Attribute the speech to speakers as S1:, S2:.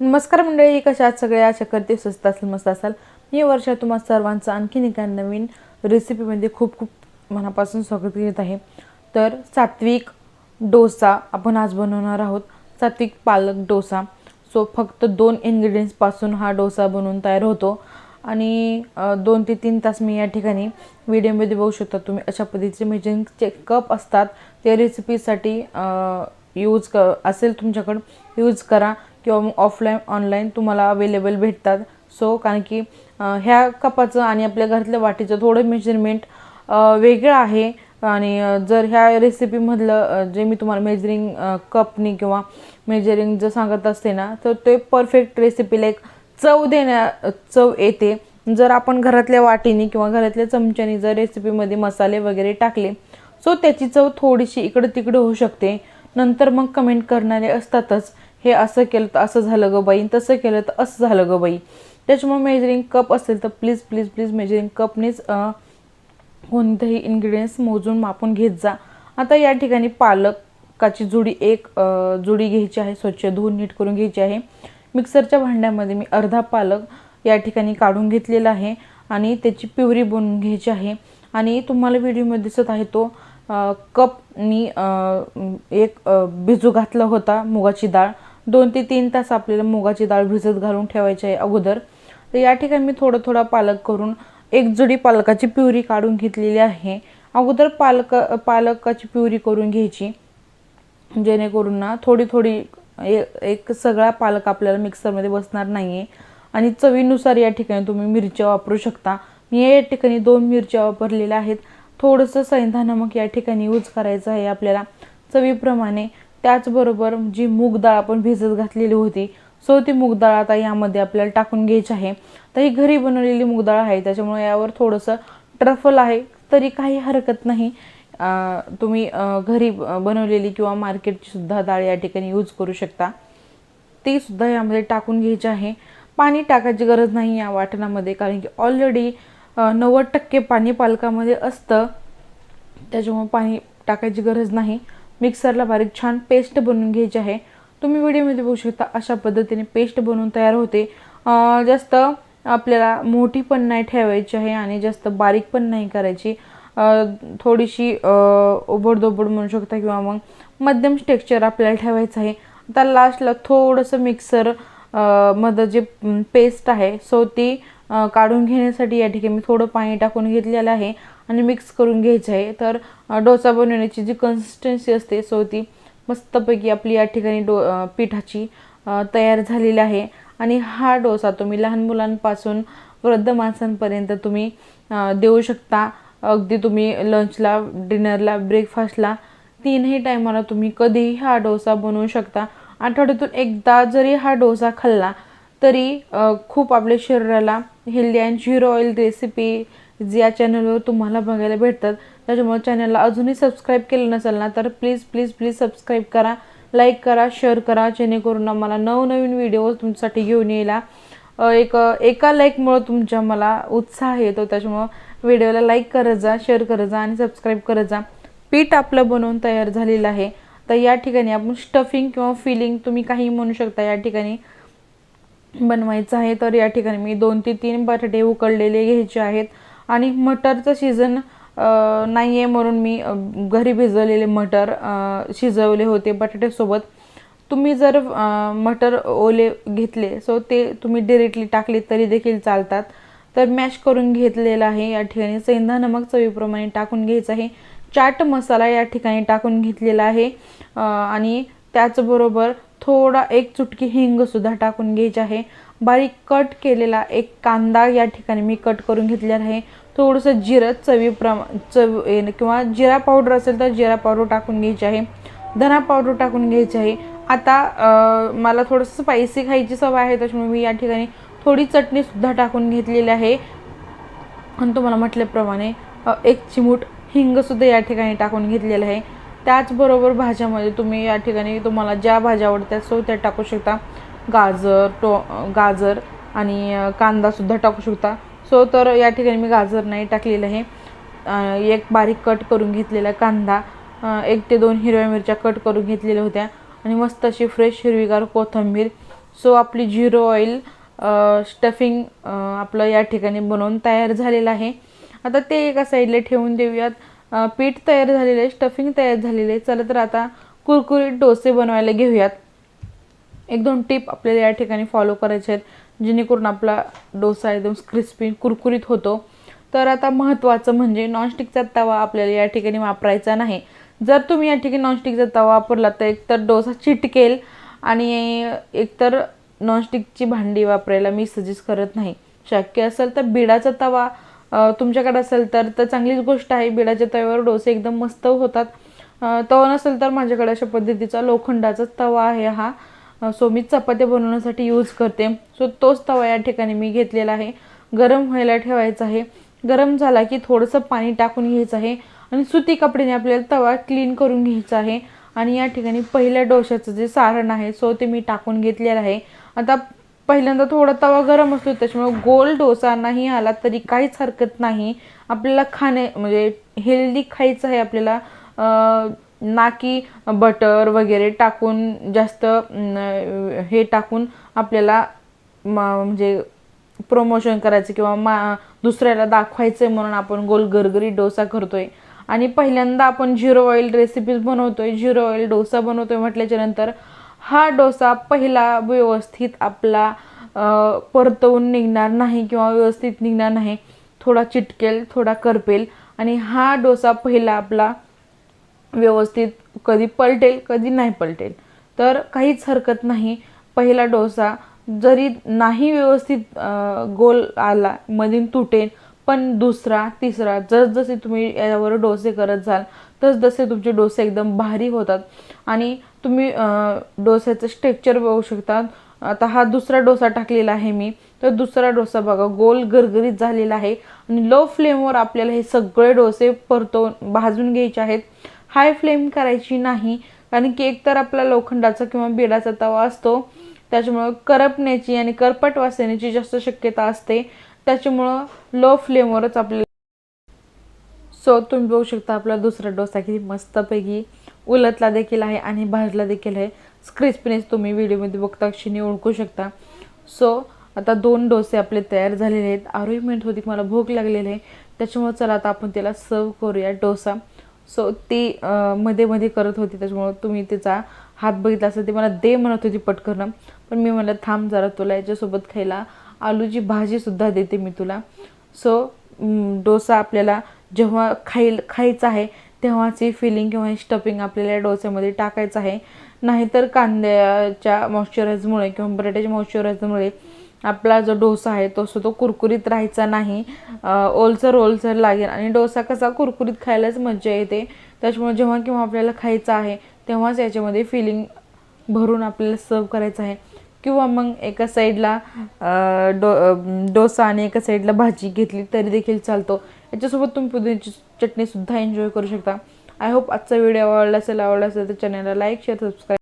S1: नमस्कार मंडळी कशा सगळ्या सगळे? आशा करते स्वस्त असेल मस्त असाल. मी वर्षा तुम्हा सर्वांचं आणखीन एका नवीन रेसिपीमध्ये खूप खूप मनापासून स्वागत करीत आहे. तर सात्विक डोसा आपण आज बनवणार आहोत. सात्विक पालक डोसा. सो फक्त दोन इन्ग्रेडियंट्सपासून हा डोसा बनवून तयार होतो. आणि दोन ते तीन तास मी या ठिकाणी व्हिडिओमध्ये बघू शकता. तुम्ही अशा पद्धतीचे म्हणजे मेजरिंगचे कप असतात ते रेसिपीसाठी यूज क असेल तुमच्याकडं यूज करा. किंवा मग ऑफलाईन ऑनलाईन तुम्हाला अवेलेबल भेटतात. सो कारण की ह्या कपाचं आणि आपल्या घरातल्या वाटीचं थोडं मेजरमेंट वेगळं आहे. आणि जर ह्या रेसिपीमधलं जे मी तुम्हाला मेजरिंग कपनी किंवा मेजरिंग जर सांगत असते ना तर ते परफेक्ट रेसिपीला एक चव देण्या चव येते. जर आपण घरातल्या वाटीने किंवा घरातल्या चमच्याने जर रेसिपीमध्ये मसाले वगैरे टाकले सो त्याची चव थोडीशी इकडं तिकडं होऊ शकते. नंतर मग कमेंट करणारे असतातच. हे असं केलं तर असं झालं गं बाई तसं केलं तर असं झालं गं बाई. त्याच्यामुळे मेजरिंग कप असेल तर प्लीज प्लीज प्लीज मेजरिंग कपनेच कोणतेही इन्ग्रेडियंट्स मोजून मापून घेत जा. आता या ठिकाणी पालकाची जुडी एक जुडी घ्यायची आहे स्वच्छ धुवून नीट करून घ्यायची आहे. मिक्सरच्या भांड्यामध्ये मी अर्धा पालक या ठिकाणी काढून घेतलेला आहे आणि त्याची पिवरी बनवून घ्यायची आहे. आणि तुम्हाला व्हिडिओमध्ये दिसत आहे तो कपनी एक भिजू घातला होता मुगाची डाळ. दोन ते तीन तास आपल्याला मुगाची डाळ भिजत घालून ठेवायची आहे अगोदर. तर या ठिकाणी मी थोडं थोडा पालक करून एक जुडी पालकाची प्युरी काढून घेतलेली आहे. अगोदर पालक पालकाची प्युरी करून घ्यायची. जेणेकरून ना थोडी थोडी ए- एक सगळा पालक आपल्याला मिक्सरमध्ये बसणार नाही आहे आणि चवीनुसार या ठिकाणी तुम्ही मिरच्या वापरू शकता. मी या ठिकाणी दोन मिरच्या वापरलेल्या आहेत. थोडंसं सैंधा नमक या ठिकाणी यूज करायचं आहे आपल्याला. चवीप्रमाणे त्याचबरोबर जी मूगडाळ आपण भिजत घातलेली होती सो ती मूगडाळ आता यामध्ये आपल्याला टाकून घ्यायची आहे. तर ही घरी बनवलेली मूगडाळ आहे त्याच्यामुळे यावर थोडंसं ट्रफल आहे तरी काही हरकत नाही. तुम्ही घरी बनवलेली किंवा मार्केटची सुद्धा डाळ या ठिकाणी यूज करू शकता. ती सुद्धा यामध्ये टाकून घ्यायची आहे. पाणी टाकायची गरज नाही या वाटणामध्ये कारण की ऑलरेडी नव्वद टक्के पाणी पालकामध्ये असतं. त्याच्यामुळे पाणी टाकायची गरज नाही. मिक्सरला बारीक छान पेस्ट बनवून घ्यायची आहे. तुम्ही व्हिडिओमध्ये बघू शकता अशा पद्धतीने पेस्ट बनवून तयार होते. जास्त आपल्याला मोठी पण नाही ठेवायची आहे आणि जास्त बारीक पण नाही करायची. थोडीशी ओबडधोबड म्हणू शकता किंवा मग मध्यम टेक्स्चर आपल्याला ठेवायचं आहे. आता लास्टला थोडंसं मिक्सरमध्ये जे पेस्ट आहे सो ती काढून घेण्यासाठी या ठिकाणी मी थोडं पाणी टाकून घेतलेलं आहे. आणि मिक्स करून घ्यायचं आहे. तर डोसा बनवण्याची जी कन्सिस्टन्सी असते सो ती मस्तपैकी आपली या ठिकाणी डो पिठाची तयार झालेली आहे. आणि हा डोसा तुम्ही लहान मुलांपासून वृद्ध माणसांपर्यंत तुम्ही देऊ शकता. अगदी तुम्ही लंचला डिनरला ब्रेकफास्टला तीनही टायमाला तुम्ही कधीही हा डोसा बनवू शकता. आठवड्यातून एकदा जरी हा डोसा खाल्ला तरी खूप आपल्या शरीराला healthy and zero oil recipe जे या चॅनलवर तुम्हाला बघायला भेटतात त्याच्यामुळे चॅनलला अजूनही सबस्क्राईब केलं नसेल ना तर प्लीज प्लीज प्लीज सबस्क्राईब करा लाईक करा शेअर करा जेणेकरून मला नवनवीन व्हिडिओ तुमच्यासाठी घेऊन यायला एक एका लाईकमुळं तुमच्या मला उत्साह येतो त्याच्यामुळं व्हिडिओला लाईक करत जा शेअर करत जा आणि सबस्क्राईब करत जा. पीठ आपलं बनवून तयार झालेलं आहे. तर या ठिकाणी आपण स्टफिंग किंवा फिलिंग तुम्ही काही म्हणू शकता या ठिकाणी बनवायचं आहे. तर या ठिकाणी मी दोन ते तीन बटाटे उकळलेले घ्यायचे आहेत. आणि मटरचं सीझन नाही आहे म्हणून मी घरी भिजवलेले मटर शिजवले होते बटाट्यासोबत तुम्ही जर मटर ओले घेतले सो ते तुम्ही डिरेक्टली टाकले तरी देखील चालतात. तर मॅश करून घेतलेलं आहे या ठिकाणी. सेंधा नमक चवीप्रमाणे टाकून घ्यायचं आहे. चाट मसाला या ठिकाणी टाकून घेतलेला आहे. आणि त्याचबरोबर थोडा एक चुटकी हिंगसुद्धा टाकून घ्यायची आहे. बारीक कट केलेला एक कांदा या ठिकाणी मी कट करून घेतलेला आहे. थोडंसं जिरं चवीप्रमा चव किंवा जिरा पावडर असेल तर जिरा पावडर टाकून घ्यायची आहे. धना पावडर टाकून घ्यायची आहे. आता मला थोडंसं स्पायसी खायची सवय आहे त्याच्यामुळे मी या ठिकाणी थोडी चटणीसुद्धा टाकून घेतलेली आहे. आणि तुम्हाला म्हटल्याप्रमाणे एक चिमूट हिंगसुद्धा या ठिकाणी टाकून घेतलेलं आहे. त्याचबरोबर भाज्यामध्ये तुम्ही या ठिकाणी तुम्हाला ज्या भाज्या आवडतात सो त्या टाकू शकता. गाजर टो गाजर आणि कांदासुद्धा टाकू शकता. सो तर या ठिकाणी मी गाजर नाही टाकलेलं आहे. एक बारीक कट करून घेतलेला कांदा एक ते दोन हिरव्या मिरच्या कट करून घेतलेल्या होत्या. आणि मस्त अशी फ्रेश हिरवीगार कोथिंबीर. सो आपली झिरो ऑइल स्टफिंग आपलं या ठिकाणी बनवून तयार झालेलं आहे. आता ते एका साईडला ठेवून देऊयात. पीठ तयार झालेलं आहे स्टफिंग तयार झालेले आहे. चला तर आता कुरकुरीत डोसे बनवायला घेऊयात. एक दोन टिप आपल्याला या ठिकाणी फॉलो करायचे आहेत जेणेकरून आपला डोसा एकदम क्रिस्पी कुरकुरीत होतो. तर आता महत्त्वाचं म्हणजे नॉनस्टिकचा तवा आपल्याला या ठिकाणी वापरायचा नाही. जर तुम्ही या ठिकाणी नॉनस्टिकचा तवा वापरला तर एकतर डोसा चिटकेल आणि एकतर नॉनस्टिकची भांडी वापरायला मी सजेस्ट करत नाही. शक्य असेल तर बिडाचा तवा तुमच्याकडे असेल तर तर चांगलीच गोष्ट आहे. बिडाच्या तव्यावर डोसे एकदम मस्त होतात. तवा नसेल तर माझ्याकडे अशा पद्धतीचा लोखंडाचा तवा आहे हा. सो मी चपात्या बनवण्यासाठी यूज करते. सो तोच तवा या ठिकाणी मी घेतलेला आहे. गरम व्हायला ठेवायचा आहे. गरम झाला की थोडंसं पाणी टाकून घ्यायचं आहे आणि सुती कपड्याने आपल्याला तवा क्लीन करून घ्यायचा आहे. आणि या ठिकाणी पहिल्या डोशाचं जे सारण आहे सो ते मी टाकून घेतलेलं आहे. आता पहिल्यांदा थोडा तवा गरम असतो त्याच्यामुळे गोल डोसा नाही आला तरी काहीच हरकत नाही. आपल्याला खाणे म्हणजे हेल्दी खायचं आहे आपल्याला. ना की बटर वगैरे टाकून जास्त हे टाकून आपल्याला म्हणजे प्रमोशन करायचं किंवा मा दुसऱ्याला दाखवायचं म्हणून आपण गोल गरगरी डोसा करतोय. आणि पहिल्यांदा आपण झिरो ऑइल रेसिपीज बनवतोय झिरो ऑइल डोसा बनवतोय म्हटल्याच्या नंतर हा डोसा पहिला व्यवस्थित आपला परतवून निघणार नाही किंवा व्यवस्थित निघणार नाही. थोडा चिटकेल थोडा करपेल आणि हा डोसा पहिला आपला व्यवस्थित कधी पलटेल कधी नाही पलटेल. तर काहीच हरकत नाही. पहिला डोसा जरी नाही व्यवस्थित गोल आला मधीन तुटेल पण दुसरा तिसरा जसजसे तुम्ही यावर डोसे करत जाल तसजसे तुमचे डोसे एकदम भारी होतात. आणि तुम्ही डोस्याचं स्ट्रेक्चर बघू शकता आता हा दुसरा डोसा टाकलेला आहे मी. तर दुसरा डोसा बघा गोल गरगरीत झालेला आहे. आणि लो फ्लेमवर आपल्याला हे सगळे डोसे परतवून भाजून घ्यायचे आहेत. हाय फ्लेम करायची नाही कारण की एकतर आपला लोखंडाचा किंवा बिडाचा तवा असतो. त्याच्यामुळं करपण्याची आणि करपट वास येण्याची जास्त शक्यता असते. त्याच्यामुळं लो फ्लेमवरच आपल्याला सो तुम्ही बघू शकता आपला दुसरा डोसा किती मस्तपैकी उलटला देखील आहे आणि भाजला देखील आहे. क्रिस्पीनेस तुम्ही व्हिडिओमध्ये बघता क्षणी ओळखू शकता. सो आता दोन डोसे आपले तयार झालेले आहेत. आरोही मिनिट होती मला भूक लागलेली आहे. त्याच्यामुळं चला आता आपण त्याला सर्व करूया डोसा. सो ती मध्ये मध्ये करत होती. त्याच्यामुळं तुम्ही तिचा हात बघितला असेल. ती मला दे म्हणत होती पटकन. पण मी म्हणलं थांब जरा तुला याच्यासोबत खायला आलूची भाजीसुद्धा देते मी तुला. सो डोसा आपल्याला जेव्हा खाईल खायचा आहे तेव्हाची फिलिंग किंवा स्टफिंग आपल्याला या डोस्यामध्ये टाकायचं आहे. नाहीतर कांद्याच्या मॉइश्चरायझमुळे किंवा बटाट्याच्या मॉइश्चरायझरमुळे आपला जो डोसा आहे तो सुद्धा कुरकुरीत राहायचा नाही. ओलसर ओलसर लागेल आणि डोसा कसा कुरकुरीत खायलाच मजा येते. त्याच्यामुळे जेव्हा केव्हा आपल्याला खायचं आहे तेव्हाच याच्यामध्ये फिलिंग भरून आपल्याला सर्व करायचं आहे. किंवा मग एका साईडला डो डोसा आणि एका साईडला भाजी घेतली तरी देखील चालतो. याच्यासोबत तुम्ही पुदिन्याची चटणीसुद्धा एन्जॉय करू शकता. आय होप आजचा व्हिडिओ आवडला असेल आवडला असेल तर चॅनलला लाईक शेअर सबस्क्राईब